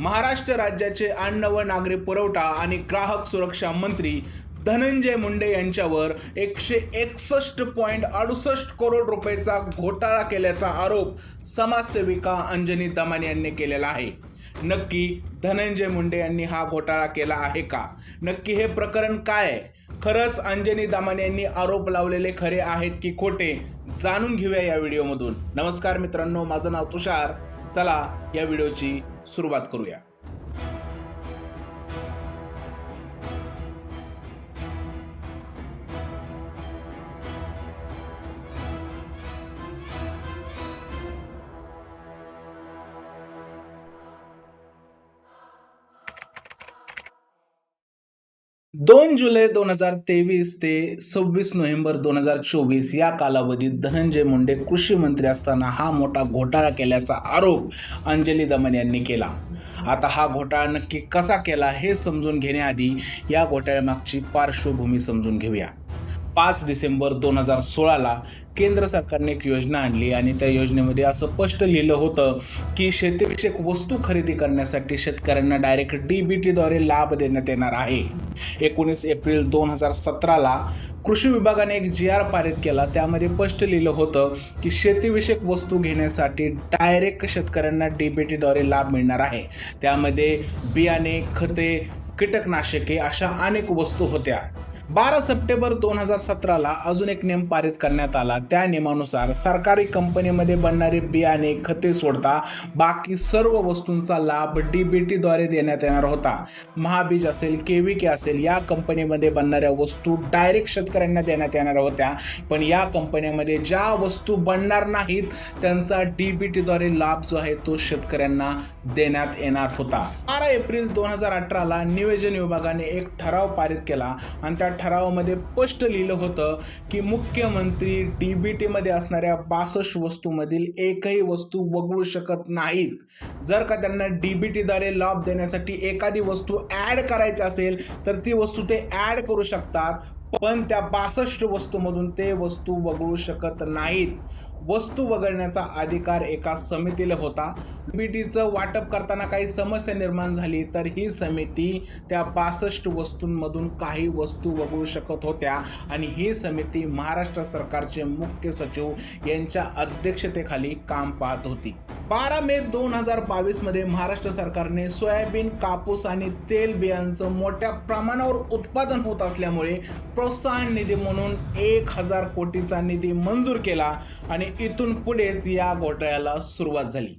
महाराष्ट्र राज्याचे अन्न व नागरी पुरवठा आणि ग्राहक सुरक्षा मंत्री धनंजय मुंडे यांच्यावर एकशे एकसष्ट पॉईंट अडुसष्ट करोड रुपयेचा घोटाळा केल्याचा आरोप समाजसेविका अंजनी दमानी यांनी केलेला आहे. नक्की धनंजय मुंडे यांनी हा घोटाळा केला आहे का? नक्की हे प्रकरण काय आहे? खरंच अंजनी दामाने यांनी आरोप लावलेले खरे आहेत की खोटे? जाणून घेऊया या व्हिडिओमधून. नमस्कार मित्रांनो माझं नाव तुषार. चला या व्हिडिओची सुरुवात करूया. दोन जुलै दोन हजार तेवीस ते सव्वीस नोव्हेंबर दोन हजार चोवीस या कालावधीत धनंजय मुंडे कृषी मंत्री असताना हा मोठा घोटाळा केल्याचा आरोप अंजली दमन यांनी केला. आता हा घोटाळा नक्की कसा केला हे समजून घेण्याआधी या घोटाळ्यामागची पार्श्वभूमी समजून घेऊया. पाच डिसेंबर दोन हजार सोळाला केंद्र सरकारने एक योजना आणली आणि त्या योजनेमध्ये असं स्पष्ट लिहिलं होतं की शेतीविषयक वस्तू खरेदी करण्यासाठी शेतकऱ्यांना डायरेक्ट डी बी टीद्वारे लाभ देण्यात येणार आहे. एकोणीस एप्रिल दोन हजार सतराला कृषी विभागाने एक जी आर पारित केला. त्यामध्ये स्पष्ट लिहिलं होतं की शेतीविषयक वस्तू घेण्यासाठी डायरेक्ट शेतकऱ्यांना डी बी टीद्वारे लाभ मिळणार आहे. त्यामध्ये बियाणे खते कीटकनाशके अशा अनेक वस्तू होत्या. बारा सप्टेंबर दोन हजार सतराला अजून एक नियम पारित करण्यात आला. त्या नियमानुसार सरकारी कंपनीमध्ये बनणारे बियाणे खते सोडता बाकी सर्व वस्तूंचा लाभ डी बी टीद्वारे देण्यात येणार होता. महाबीज असेल के के असेल या कंपनीमध्ये बनणाऱ्या वस्तू डायरेक्ट शेतकऱ्यांना देण्यात येणार होत्या. पण या कंपन्यामध्ये ज्या वस्तू बनणार नाहीत त्यांचा डी बी टीद्वारे लाभ जो आहे तो शेतकऱ्यांना देण्यात येणार होता. बारा एप्रिल दोन हजार अठराला नियोजन विभागाने एक ठराव पारित केला आणि त्या ठरावामध्ये स्पष्ट लिहिलं होतं की मुख्यमंत्री डी बी टीमध्ये असणाऱ्या बासष्ट वस्तूमधील एकही वस्तू वगळू शकत नाहीत. जर का त्यांना डी बी टीद्वारे लाभ देण्यासाठी एखादी वस्तू ॲड करायची असेल तर ती वस्तू ते ॲड करू शकतात पण त्या बासष्ट वस्तूमधून ते वस्तू वगळू शकत नाहीत. वस्तू वगळण्याचा अधिकार एका समितीला होता. बीटीचं वाटप करताना काही समस्या निर्माण झाली तर ही समिती त्या बासष्ट वस्तूंमधून काही वस्तू वगळू शकत होत्या आणि ही समिती महाराष्ट्र सरकारचे मुख्य सचिव यांच्या अध्यक्षतेखाली काम पाहत होती. बारा मे दोन हजार बावीसमध्ये महाराष्ट्र सरकारने सोयाबीन कापूस आणि तेल बियांचं मोठ्या प्रमाणावर उत्पादन होत असल्यामुळे प्रोत्साहन निधी म्हणून एक हजार कोटीचा निधी मंजूर केला आणि इथून पुढेच या घोटाळ्याला सुरुवात झाली.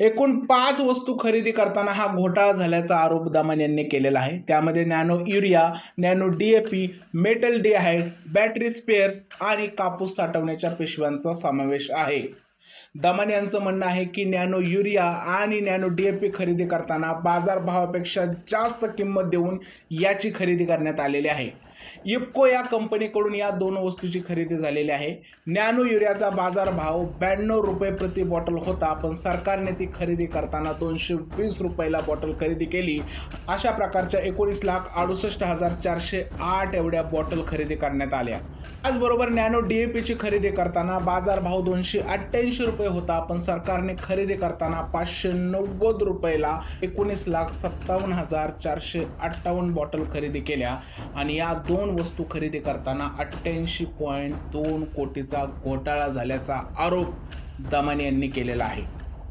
एकूण पाच वस्तू खरेदी करताना हा घोटाळा झाल्याचा आरोप दमन यांनी केलेला आहे. त्यामध्ये nano urea nano D A P metaldehyde battery spares आणि कापूस साठवण्याच्या पिशव्यांचा समावेश आहे. दमन यांचं म्हणणं आहे की नॅनो युरिया आणि नॅनो डी ए पी खरेदी करताना बाजारभावापेक्षा जास्त किंमत देऊन याची खरेदी करण्यात आलेली आहे. इफ्को या कंपनीकडून या दोन वस्तूची खरेदी झालेली आहे. नॅनो युरियाचा बाजारभाव ब्याण्णव रुपये प्रति बॉटल होता पण सरकारने ती खरेदी करताना दोनशे वीस रुपयाला बॉटल खरेदी केली. अशा प्रकारच्या एकोणीस लाख अडुसष्ट हजार चारशे आठ एवढ्या बॉटल खरेदी करण्यात आल्या. त्याचबरोबर नॅनो डी ए पीची खरेदी करताना बाजारभाव दोनशे अठ्ठ्याऐंशी रुपये होता पण सरकारने खरेदी करताना पाचशे नव्वद रुपयाला एकोणीस लाख सत्तावन्न हजार चारशे अठ्ठावन्न बॉटल खरेदी केल्या. आणि या दोन वस्तू खरेदी करताना अठ्ठ्याऐंशी पॉईंट दोन कोटीचा घोटाळा झाल्याचा आरोप दमाने यांनी केलेला आहे.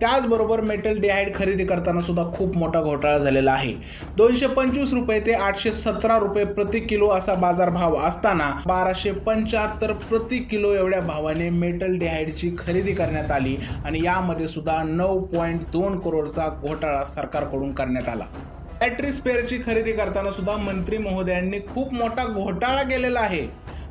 त्याचबरोबर मेटल डिहाईड खरेदी करताना सुद्धा खूप मोठा घोटाळा झालेला आहे. दोनशे पंचवीस रुपये ते आठशे सतरा रुपये प्रति किलो असा बाजारभाव असताना बाराशे पंच्याहत्तर प्रति किलो एवढ्या भावाने मेटल डिहाईडची खरेदी करण्यात आली आणि यामध्ये सुद्धा नऊ पॉईंट दोन करोडचा घोटाळा सरकारकडून करण्यात आला. बॅटरी स्पेअरची खरेदी करताना सुद्धा मंत्री महोदयांनी खूप मोठा घोटाळा केलेला आहे.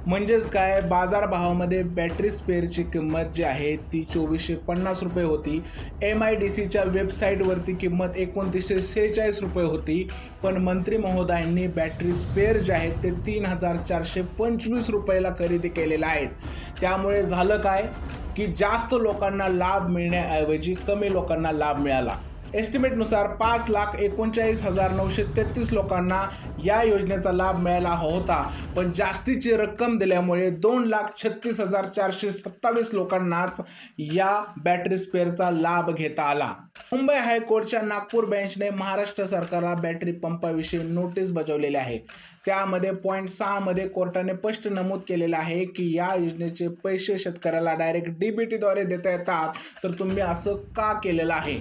म्हणजेच काय? बाजारभावामध्ये बॅटरी स्पेअरची किंमत जी आहे ती चोवीसशे पन्नास रुपये होती. एम आय डी सीच्या वेबसाईटवरती किंमत एकोणतीसशे सेहेचाळीस रुपये होती. पण मंत्री महोदयांनी बॅटरी स्पेअर जे आहेत ते तीन हजार चारशे पंचवीस रुपयाला खरेदी केलेले आहेत. त्यामुळे झालं काय? की जास्त लोकांना लाभ मिळण्याऐवजी कमी लोकांना लाभ मिळाला. एस्टिमेटनुसार पाच लाख एकोणचाळीस हजार नऊशे तेहतीस लोकांना या योजनेचा लाभ मिळाला होता. पण जास्तीची रक्कम दिल्यामुळे दोन लाख छत्तीस हजार चारशे सत्तावीस लोकांनाच या बॅटरी स्पेअरचा लाभ घेता आला. मुंबई हायकोर्टच्या नागपूर बेंचने महाराष्ट्र सरकारला बॅटरी पंपाविषयी नोटीस बजावलेली आहे. त्यामध्ये पॉईंट सहामध्ये कोर्टाने स्पष्ट नमूद केलेलं आहे की या योजनेचे पैसे शेतकऱ्याला डायरेक्ट डीबीटीद्वारे देता येतात. तर तुम्ही असं का केलेलं आहे?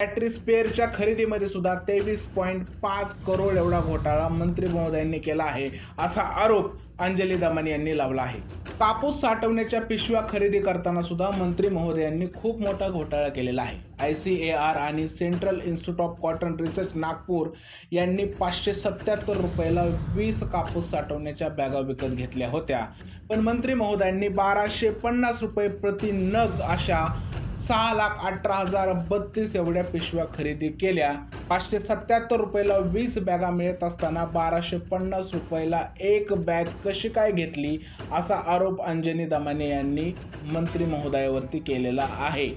बॅटरी स्पेअरच्या खरेदीमध्ये सुद्धा तेवीस पॉईंट पाच करोड एवढा घोटाळा मंत्री महोदयांनी केला आहे असा आरोप अंजली दमानी यांनी लावला आहे. कापूस साठवण्याच्या पिशव्या खरेदी करताना सुद्धा मंत्री महोदयांनी खूप मोठा घोटाळा केलेला आहे. आय सी ए आर आणि central institute of cotton research Nagpur यांनी पाचशे सत्याहत्तर रुपयाला वीस कापूस साठवण्याच्या बॅगा विकत घेतल्या होत्या. पण मंत्री महोदयांनी बाराशे पन्नास रुपये प्रति नग अशा सहा लाख अठरा हजार बत्तीस एवढ्या पिशव्या खरेदी केल्या. पाचशे सत्याहत्तर रुपयाला वीस बॅगा मिळत असताना बाराशे पन्नास रुपयाला एक बॅग कशी काय घेतली? असा आरोप अंजनी दमाने यांनी मंत्री महोदयावरती केलेला आहे.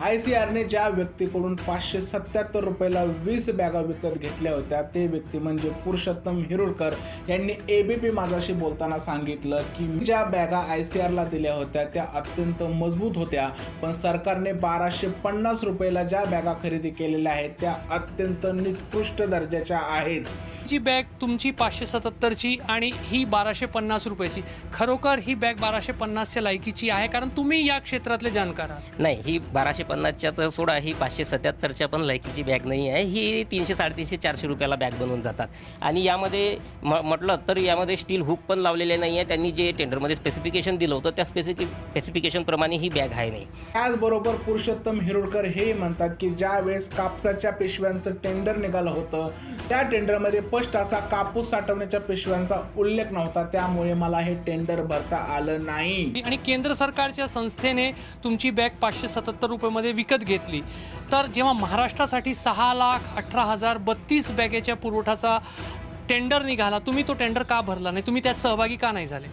आय सी आरने ज्या व्यक्तीकडून पाचशे सत्याहत्तर रुपयाला वीस बॅगा विकत घेतल्या होत्या ते व्यक्ती म्हणजे पुरुषोत्तम हिरुळकर यांनी एबीपी माझाशी बोलताना सांगितलं की ज्या बॅगा आय सी आरला दिल्या होत्या त्या अत्यंत मजबूत होत्या पण सरकारने बाराशे पन्नास रुपयाला ज्या बॅगा खरेदी केलेल्या आहेत त्या अत्यंत निकृष्ट दर्जाच्या आहेत. जी बॅग तुमची पाचशे सत्याहत्तरची आणि ही बाराशे पन्नास रुपयाची खरोखर ही बॅग बाराशे पन्नासच्या लायकीची आहे? कारण तुम्ही या क्षेत्रातले जाणकार आहात. नाही ही बाराशे पन्नासच्या तर सोडा ही पाचशे सत्याहत्तरच्या पण लायकीची बॅग नाही आहे. ही तीनशे साडेतीनशे चारशे रुपयाला बॅग बनवून जातात. आणि यामध्ये म म्हटलं तर यामध्ये स्टील हुक पण लावलेले नाही आहे. त्यांनी जे टेंडरमध्ये स्पेसिफिकेशन दिलं होतं त्या स्पेसिफिक स्पेसिफिकेशनप्रमाणे ही बॅग आहे नाही. त्याचबरोबर पुरुषोत्तम हिरुळकर हे म्हणतात की ज्या वेळेस कापसाच्या पिशव्यांचं टेंडर निघालं होतं त्या टेंडरमध्ये स्पष्ट असा कापूस साठवण्याच्या पिशव्यांचा उल्लेख नव्हता. त्यामुळे मला हे टेंडर भरता आलं नाही. आणि केंद्र सरकारच्या संस्थेने तुमची बॅग पाचशे सत्याहत्तर रुपयामध्ये विकत घेतली. तर जेव्हा महाराष्ट्रासाठी सहा लाख अठरा हजार बत्तीस बॅगेच्या पुरवठाचा टेंडर निघाला तुम्ही तो टेंडर का भरला नाही? तुम्ही त्यात सहभागी का नाही झाले?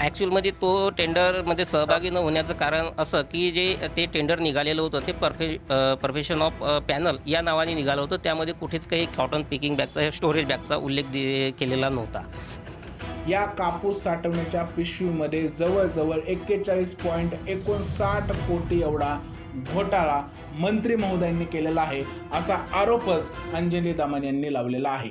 ॲक्च्युअलमध्ये तो टेंडरमध्ये सहभागी न होण्याचं कारण असं की जे ते टेंडर निघालेलं होतं ते परफे परफेशन ऑफ पॅनल या नावाने निघालं होतं. त्यामध्ये कुठेच काही कॉटन पिकिंग बॅगचा स्टोरेज बॅगचा उल्लेख दे केलेला नव्हता. या कापूस साठवण्याच्या पिशवीमध्ये जवळजवळ एक्केचाळीस पॉईंट एकोणसाठ कोटी एवढा घोटाळा मंत्री महोदयांनी केलेला आहे असा आरोपच अंजली दामन यांनी लावलेला आहे.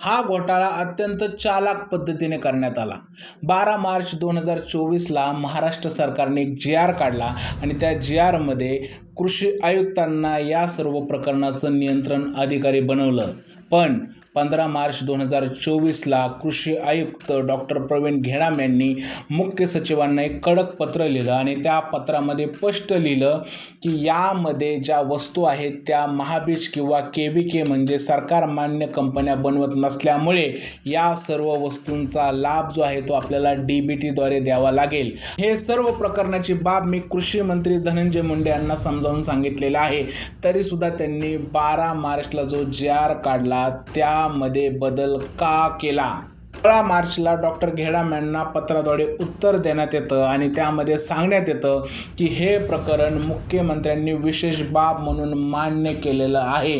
हा घोटाळा अत्यंत चालाक पद्धतीने करण्यात आला. बारा मार्च दोन हजार चोवीसला महाराष्ट्र सरकारने एक जी आर काढला आणि त्या जी आरमध्ये कृषी आयुक्तांना या सर्व प्रकरणाचं नियंत्रण अधिकारी बनवलं. पण पंधरा मार्च दोन हजार चोवीसला कृषी आयुक्त डॉक्टर प्रवीण घेडाम यांनी मुख्य सचिवांना एक कडक पत्र लिहिलं आणि त्या पत्रामध्ये स्पष्ट लिहिलं की यामध्ये ज्या वस्तू आहेत त्या महाबीज किंवा के व्ही के म्हणजे सरकार मान्य कंपन्या बनवत नसल्यामुळे या सर्व वस्तूंचा लाभ जो आहे तो आपल्याला डी बी टीद्वारे द्यावा लागेल. हे सर्व प्रकरणाची बाब मी कृषी मंत्री धनंजय मुंडे यांना समजावून सांगितलेलं आहे. तरीसुद्धा त्यांनी बारा मार्चला जो जी आर काढला त्या नियमामध्ये बदल का केला? सोळा मार्चला डॉक्टर घेडाम यांना पत्राद्वारे उत्तर देण्यात येतं आणि त्यामध्ये सांगण्यात येतं की हे प्रकरण मुख्यमंत्र्यांनी विशेष बाब म्हणून मान्य केलेलं आहे.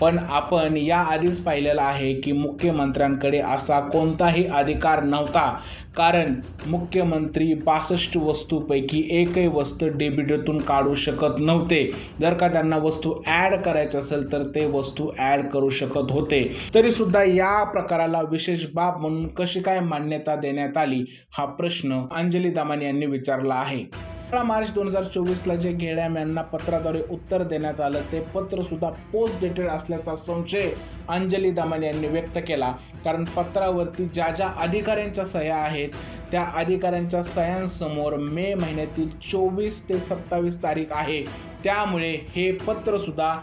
पण आपण या आधीच पाहिलेलं आहे की मुख्यमंत्र्यांकडे असा कोणताही अधिकार नव्हता. कारण मुख्यमंत्री बासष्ट वस्तूपैकी एकही वस्तू डेबिटतून काढू शकत नव्हते. जर का त्यांना वस्तू ॲड करायची असेल तर ते वस्तू ॲड करू शकत होते. तरीसुद्धा या प्रकाराला विशेष बाब म्हणून कशी काय मान्यता देण्यात आली? हा प्रश्न अंजली दामानी यांनी विचारला आहे. अठरा मार्च दोन हजार चोवीसला जे घेड्याम यांना पत्राद्वारे उत्तर देण्यात आलं ते पत्र सुद्धा पोस्ट डेटेड असल्याचा संशय अंजली दामन यांनी व्यक्त केला. कारण पत्रावरती ज्या ज्या अधिकाऱ्यांच्या सह्या आहेत त्या अधिकाऱ्यांच्या सह्यांसमोर मे महिन्यातील चोवीस ते सत्तावीस तारीख आहे. त्यामुळे हे पत्रसुद्धा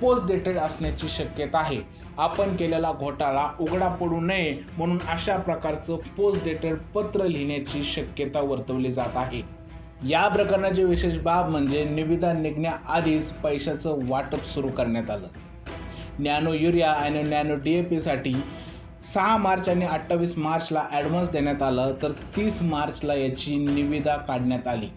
पोस्ट डेटेड असण्याची शक्यता आहे. आपण केलेला घोटाळा उघडा पडू नये म्हणून अशा प्रकारचं पोस्ट डेटेड पत्र लिहिण्याची शक्यता वर्तवली जात आहे. या प्रकरणाची विशेष बाब म्हणजे निविदा निघण्याआधीच पैशाचं वाटप सुरू करण्यात आलं. नॅनो युरिया आणि नॅनो डी ए पीसाठी सहा मार्च आणि अठ्ठावीस मार्चला ॲडव्हान्स देण्यात आलं तर तीस मार्चला याची निविदा काढण्यात आली.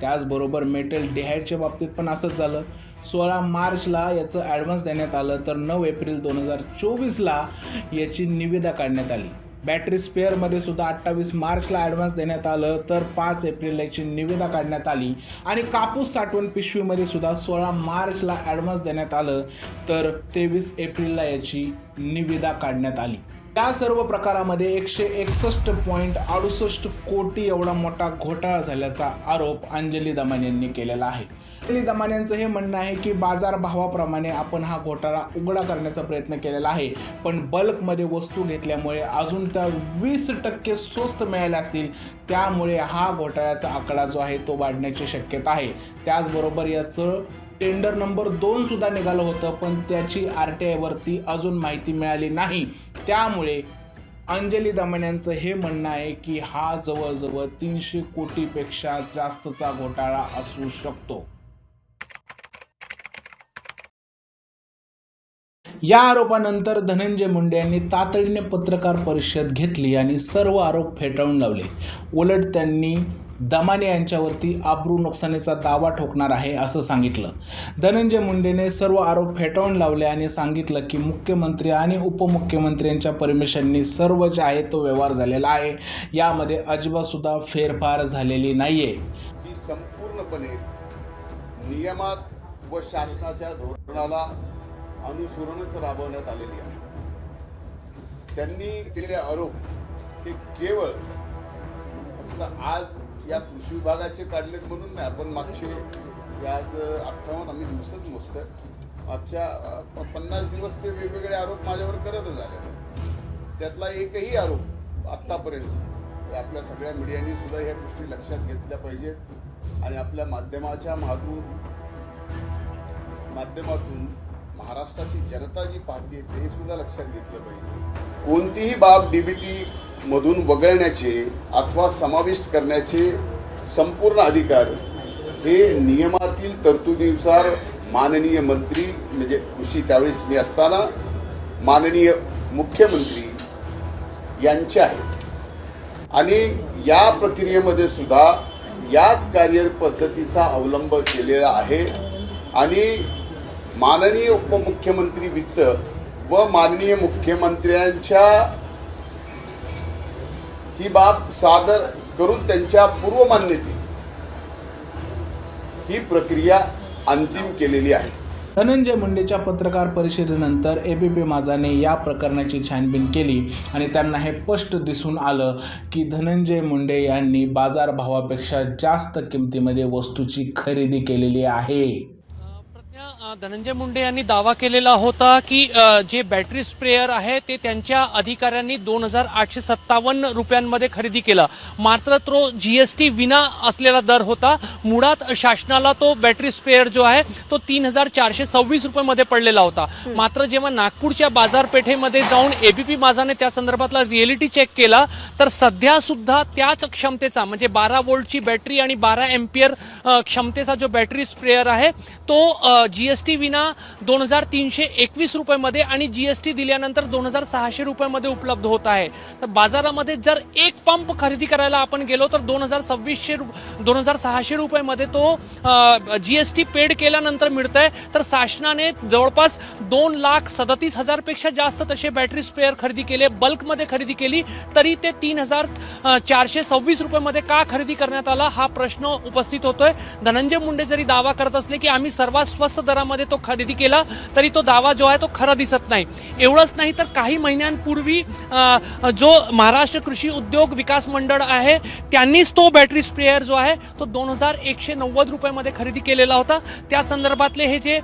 त्याचबरोबर मेटल डिहाईडच्या बाबतीत पण असंच झालं. सोळा मार्चला याचं ॲडव्हान्स देण्यात आलं तर नऊ एप्रिल दोन हजार चोवीसला याची निविदा काढण्यात आली. बॅटरी स्पेअरमध्ये सुद्धा अठ्ठावीस मार्चला ॲडव्हान्स देण्यात आलं तर पाच एप्रिलला याची निविदा काढण्यात आली. आणि कापूस साठवण पिशवीमध्ये सुद्धा सोळा मार्चला ॲडव्हान्स देण्यात आलं तर तेवीस एप्रिलला याची निविदा काढण्यात आली. या सर्व प्रकारामध्ये एकशे एकसष्ट पॉईंट अडुसष्ट कोटी एवढा मोठा घोटाळा झाल्याचा आरोप अंजली दमान यांनी केलेला आहे. अंजली दमान यांचं हे म्हणणं आहे की बाजारभावाप्रमाणे आपण हा घोटाळा उघडा करण्याचा प्रयत्न केलेला आहे. पण बल्कमध्ये वस्तू घेतल्यामुळे अजून त्या वीस टक्के स्वस्त मिळाल्या असतील त्यामुळे हा घोटाळ्याचा आकडा जो आहे तो वाढण्याची शक्यता आहे. त्याचबरोबर याचं टेंडर नंबर दोन सुद्धा निघालं होतं पण त्याची आर टी आयवरती अजून माहिती मिळाली नाही. त्यामुळे अंजली दमन यांचं हे म्हणणं आहे की हा जवळजवळ तीनशे कोटीपेक्षा जास्तचा घोटाळा असू शकतो. या आरोपानंतर धनंजय मुंडे यांनी तातडीने पत्रकार परिषद घेतली आणि सर्व आरोप फेटाळून लावले. उलट त्यांनी दमाने यांच्यावरती आब्रू नुकसानीचा दावा ठोकणार आहे असं सांगितलं. धनंजय मुंडेने सर्व आरोप फेटाळून लावले आणि सांगितलं की मुख्यमंत्री आणि उपमुख्यमंत्र्यांच्या परमिशननी सर्व जे आहे तो व्यवहार झालेला आहे. यामध्ये अजिबातसुद्धा फेरफार झालेली नाही आहे संपूर्णपणे नियमात व शासनाच्या धोरणाला अनुसरूनच राबवण्यात आलेली आहे. त्यांनी केलेले आरोप हे केवळ फक्त आज या कृषी विभागाचे काढलेत म्हणून नाही आपण मागचे आज अठ्ठावन्न आम्ही दिवसच मोजतोय. मागच्या पन्नास दिवस ते वेगवेगळे आरोप माझ्यावर करतच आले. त्यातला एकही आरोप आत्तापर्यंत आपल्या सगळ्या मीडियानी सुद्धा ह्या गोष्टी लक्षात घेतल्या पाहिजेत. आणि आपल्या माध्यमाच्या माधून माध्यमातून महाराष्ट्राची जनता जी पाहते ते सुद्धा लक्षात घेतलं पाहिजे. कोणतीही बाब डीबीटी मधून वगळण्याचे अथवा समाविष्ट करण्याचे संपूर्ण अधिकार हे नियमातील तरतुदीनुसार माननीय मंत्री म्हणजे कृषी त्यावेळेस मी असताना माननीय मुख्यमंत्री यांचे आहेत. आणि या प्रक्रियेमध्ये सुद्धा याच कार्यपद्धतीचा अवलंब केलेला आहे. आणि माननीय उपमुख्यमंत्री वित्त व माननीय मुख्यमंत्र्यांच्या ही बाब सादर करून त्यांच्या पूर्वमान्यते ही प्रक्रिया अंतिम केलेली आहे. धनंजय मुंडेच्या पत्रकार परिषदेनंतर ए बी पी माझाने या प्रकरणाची छानबीन केली आणि त्यांना हे स्पष्ट दिसून आलं की धनंजय मुंडे यांनी बाजारभावापेक्षा जास्त किमतीमध्ये वस्तूची खरेदी केलेली आहे. धनंजय मुंडे यांनी दावा केलेला होता की जे बॅटरी स्प्रेअर आहे ते त्यांच्या अधिकाऱ्यांनी दोन हजार आठशे सत्तावन्न रुपयांमध्ये खरेदी केलं. मात्र तो जीएसटी विना असलेला दर होता. मुळात शासनाला तो बॅटरी स्प्रेअर जो आहे तो तीन हजार चारशे सव्वीस रुपयामध्ये पडलेला होता. मात्र जेव्हा नागपूरच्या बाजारपेठेमध्ये जाऊन एबीपी माझाने त्या संदर्भातला रिएलिटी चेक केला तर सध्या सुद्धा त्याच क्षमतेचा म्हणजे बारा वोल्टची बॅटरी आणि बारा एम्पियर क्षमतेचा जो बॅटरी स्प्रेअर आहे तो जी एस टी विना दोन हजार तीनशे एकवीस रुपयामध्ये आणि जी एस टी दिल्यानंतर दोन हजार सहाशे रुपयामध्ये उपलब्ध होत आहे. तर बाजारामध्ये जर एक पंप खरेदी करायला आपण गेलो तर दोन हजार सव्वीसशे रु दोन हजार सहाशे रुपयामध्ये तो जी एस टी पेड केल्यानंतर मिळत आहे तर शासनाने जवळपास दोन लाख सदतीस हजारपेक्षा जास्त तसे बॅटरी स्पेअर खरेदी केले बल्कमध्ये खरेदी केली तरी ते तीन हजार चारशे सव्वीस रुपयामध्ये का खरेदी करण्यात आला हा प्रश्न उपस्थित होतोय. धनंजय मुंडे जरी दावा करत असले की आम्ही सर्वात स्वस्त दरामध्ये तो खरेदी केला तरी तो दावा जो आहे तो खरा दिसत नाही. एवढंच नाही तर काही महिन्यांपूर्वी जो महाराष्ट्र कृषी उद्योग विकास मंडळ आहे त्यांनीच तो बॅटरी स्प्रेअर जो आहे तो दोन हजार एकशे नव्वद रुपयामध्ये खरेदी केलेला होता. त्या संदर्भातले हे जे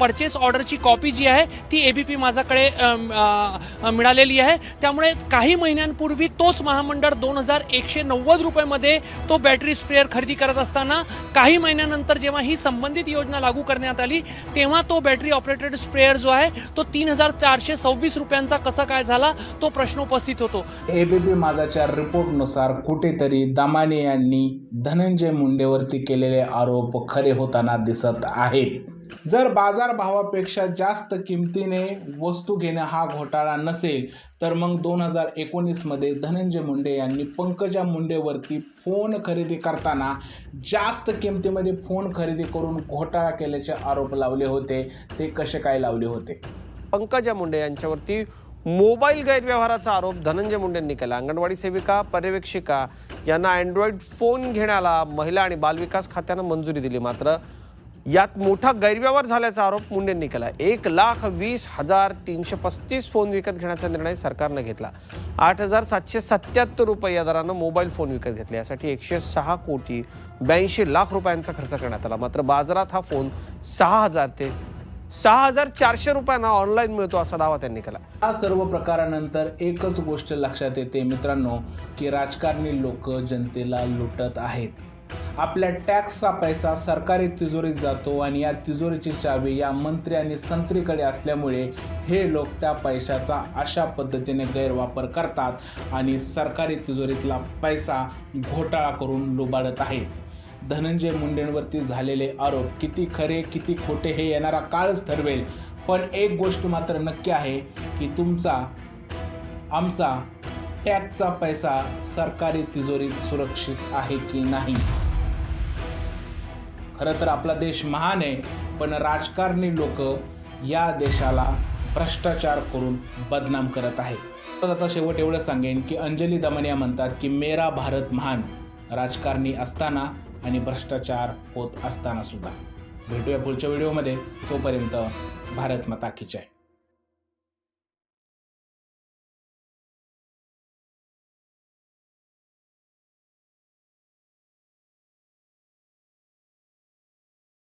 परचेस ऑर्डरची कॉपी जी आहे ती ए बी पी माझ्याकडे मिळालेली आहे. त्यामुळे काही महिन्यांपूर्वी तोच महामंडळ दोन हजार एकशे नव्वद रुपयामध्ये तो बॅटरी स्प्रेअर खरेदी करत असताना काही महिन्यानंतर जेव्हा ही संबंधित योजना लागू करण्यात आली तेव्हा तो बॅटरी ऑपरेटेड स्प्रेअर जो आहे तो तीन हजार चारशे सव्वीस रुपयांचा कसा काय झाला तो प्रश्न उपस्थित होतो. एबीपी माझाच्या रिपोर्टनुसार कुठेतरी दमाने यांनी धनंजय मुंडेवरती केलेले आरोप खरे होताना दिसत आहेत. जर बाजारभावापेक्षा जास्त किमतीने वस्तू घेणं हा घोटाळा नसेल तर मग दोन हजार एकोणीसमध्ये धनंजय मुंडे यांनी पंकजा मुंडेवरती फोन खरेदी करताना जास्त किमतीमध्ये फोन खरेदी करून घोटाळा केल्याचे आरोप लावले होते. ते कसे काय लावले होते? पंकजा मुंडे यांच्यावरती मोबाईल गैरव्यवहाराचा आरोप धनंजय मुंडेंनी केला. अंगणवाडी सेविका पर्यवेक्षिका यांना अँड्रॉइड फोन घेण्याला महिला आणि बालविकास खात्यानं मंजुरी दिली मात्र यात मोठा गैरव्यवहार झाल्याचा आरोप मुंडेंनी केला. एक लाख वीस हजार तीनशे पस्तीस फोन विकत घेण्याचा निर्णय सरकारनं घेतला. आठ हजार सातशे सत्याहत्तर रुपये या दरानं मोबाईल फोन विकत घेतले. यासाठी एकशे सहा कोटी ब्याऐंशी लाख रुपयांचा खर्च करण्यात आला. मात्र बाजारात हा फोन सहा हजार ते सहा हजार चारशे रुपयांना ऑनलाईन मिळतो असा दावा त्यांनी केला. या सर्व प्रकारानंतर एकच गोष्ट लक्षात येते मित्रांनो की राजकारणी लोक जनतेला लुटत आहेत. आपल्या टॅक्सचा पैसा सरकारी तिजोरीत जातो आणि या तिजोरीची चावी या मंत्री आणि संत्रीकडे असल्यामुळे हे लोक त्या पैशाचा अशा पद्धतीने गैरवापर करतात आणि सरकारी तिजोरीतला पैसा घोटाळा करून लुबाडत आहेत. धनंजय मुंडेंवरती झालेले आरोप किती खरे किती खोटे हे येणारा काळच ठरवेल. पण एक गोष्ट मात्र नक्की आहे की तुमचा आमचा टॅक्सचा पैसा सरकारी तिजोरीत सुरक्षित आहे की नाही? खरं तर आपला देश महान आहे पण राजकारणी लोक या देशाला भ्रष्टाचार करून बदनाम करत आहेत. तर आता शेवट एवढं सांगेन की अंजली दमनिया म्हणतात की मेरा भारत महान. राजकारणी असताना आणि भ्रष्टाचार होत असताना सुद्धा. भेटूया पुढच्या व्हिडिओमध्ये. तोपर्यंत भारत माता आहे